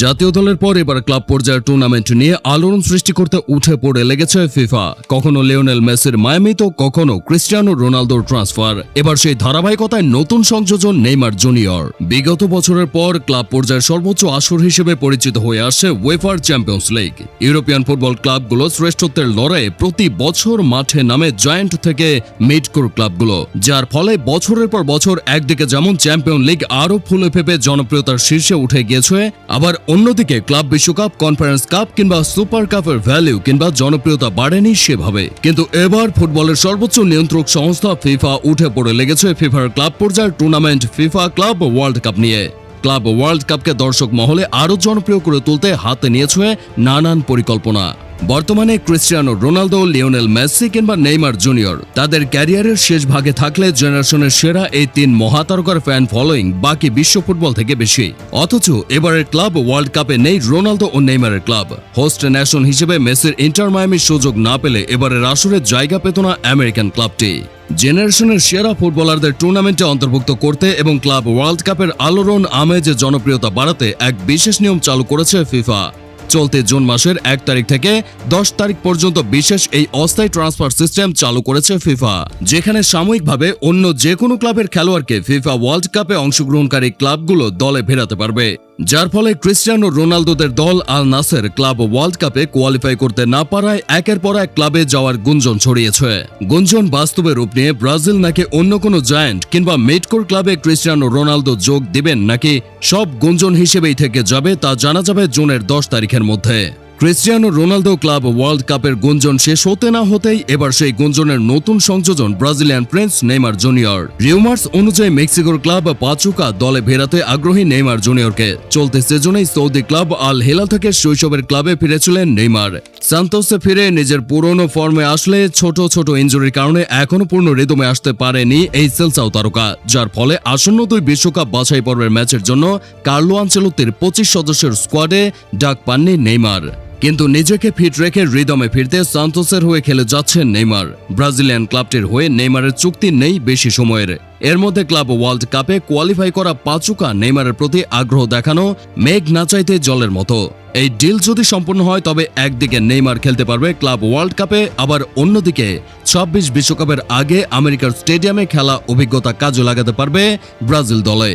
জাতীয় দলের পর এবার ক্লাব পর্যায়ের টুর্নামেন্ট নিয়ে আলোড়ন সৃষ্টি করতে উঠে পড়ে লেগেছে ফিফা কখনো লিওনেল মেসির মায়ামি, তো কখনো ক্রিস্টিয়ানো রোনালদোর ট্রান্সফার এবার সেই ধারাবাহিকতায় নতুন সংযোজন নেইমার জুনিয়র। বিগত বছরের পর ক্লাব পর্যায়ের সর্বোচ্চ আসর হিসেবে পরিচিত হয়ে আসছে UEFA Champions League European football ক্লাবগুলো শ্রেষ্ঠত্বের লড়াইয়ে প্রতি বছর মাঠে নামে জয়েন্ট থেকে মিডকোর ক্লাবগুলো যার ফলে বছরের পর বছর একদিকে যেমন চ্যাম্পিয়ন লিগ আরও ফুলে ফেপে জনপ্রিয়তার শীর্ষে উঠে গিয়েছে, আবার অন্যদিকে, ক্লাব বিশ্বকাপ, কনফারেন্স কাপ কিংবা সুপার কাপের ভ্যালু কিংবা জনপ্রিয়তা বাড়েনি সেভাবে। কিন্তু এবার ফুটবলের সর্বোচ্চ নিয়ন্ত্রক সংস্থা ফিফা উঠে পড়ে লেগেছে ফিফার ক্লাব পর্যায়ের tournament FIFA Club World Cup নিয়ে। ক্লাব ওয়ার্ল্ড কাপকে দর্শক মহলে আরও জনপ্রিয় করে তুলতে হাতে নিয়েছে নানান পরিকল্পনা। বর্তমানে ক্রিস্টিয়ানো রোনালদো, লিওনেল মেসি কিংবা নেইমার জুনিয়র তাদের ক্যারিয়ারের শেষ ভাগে থাকলে জেনারেশনের সেরা এই তিন মহাতারকার ফ্যান ফলোয়িং বাকি বিশ্ব ফুটবল থেকে বেশি। অথচ এবারের ক্লাব ওয়ার্ল্ড কাপে নেই রোনালদো ও নেইমারের ক্লাব। হোস্ট ন্যাশন হিসেবে মেসির ইন্টার মায়ামির সুযোগ না পেলে এবারের আসরে জায়গা পেত না আমেরিকান ক্লাবটি। জেনারেশনের সেরা ফুটবলারদের টুর্নামেন্টে অন্তর্ভুক্ত করতে এবং ক্লাব ওয়ার্ল্ড কাপের আলোড়ন আমেজে জনপ্রিয়তা বাড়াতে এক বিশেষ নিয়ম চালু করেছে ফিফা। চলতি জুন মাসের এক তারিখ থেকে দশ তারিখ পর্যন্ত বিশেষ এই অস্থায়ী ট্রান্সফার সিস্টেম চালু করেছে ফিফা, যেখানে সাময়িকভাবে অন্য যে কোনো ক্লাবের খেলোয়াড়কে ফিফা ওয়ার্ল্ড কাপে অংশগ্রহণকারী ক্লাবগুলো দলে ফেরাতে পারবে। যার ফলে ক্রিস্টিয়ানো রোনালদোদের দল আল নাসের ক্লাব ওয়ার্ল্ড কাপে কোয়ালিফাই করতে না পারায় একের পর এক ক্লাবে যাওয়ার গুঞ্জন ছড়িয়েছে। গুঞ্জন বাস্তবে রূপ নিয়ে ব্রাজিল নাকি অন্য কোনো জায়ান্ট কিংবা মেডকোর ক্লাবে ক্রিস্টিয়ানো রোনালদো যোগ দিবেন নাকি সব গুঞ্জন হিসেবেই থেকে যাবে তা জানা যাবে জুনের দশ তারিখের মধ্যে। ক্রিস্টিয়ানো রোনালদো ক্লাব ওয়ার্ল্ড কাপের গুঞ্জন শেষ হতে না হতেই এবার সেই গুঞ্জনের নতুন সংযোজন Brazilian prince Neymar Junior. Rumours অনুযায়ী মেক্সিকোর ক্লাব পাচুকা দলে ফেরাতে আগ্রহী নেইমার জুনিয়রকে। চলতি সিজনেই সৌদি ক্লাব আল হেলাল থেকে শৈশবের ক্লাবে ফিরেছিলেন নেইমার। সান্তোসে ফিরে নিজের পুরনো ফর্মে আসলে ছোট ছোট ইঞ্জুরির কারণে এখনও পূর্ণ রিদমে আসতে পারেনি এই সেলসাও তারকা। যার ফলে আসন্ন দুই বিশ্বকাপ বাছাই পর্বের ম্যাচের জন্য কার্লো আঞ্চেলত্তির পঁচিশ সদস্যের স্কোয়াডে ডাক পাননি নেইমার। কিন্তু নিজেকে ফিট রেখে রিদমে ফিরতে সান্তোসের হয়ে খেলে যাচ্ছেন নেইমার। ব্রাজিলিয়ান ক্লাবটির হয়ে নেইমারের চুক্তি নেই বেশি সময়ের। এর মধ্যে ক্লাব ওয়ার্ল্ড কাপে কোয়ালিফাই করা পাচুকা নেইমারের প্রতি আগ্রহ দেখানো মেঘ না চাইতে জলের মতো। এই ডিল যদি সম্পূর্ণ হয়, তবে একদিকে নেইমার খেলতে পারবে ক্লাব ওয়ার্ল্ড কাপে, আবার অন্যদিকে ছাব্বিশ বিশ্বকাপের আগে আমেরিকার স্টেডিয়ামে খেলা অভিজ্ঞতা কাজে লাগাতে পারবে ব্রাজিল দলে।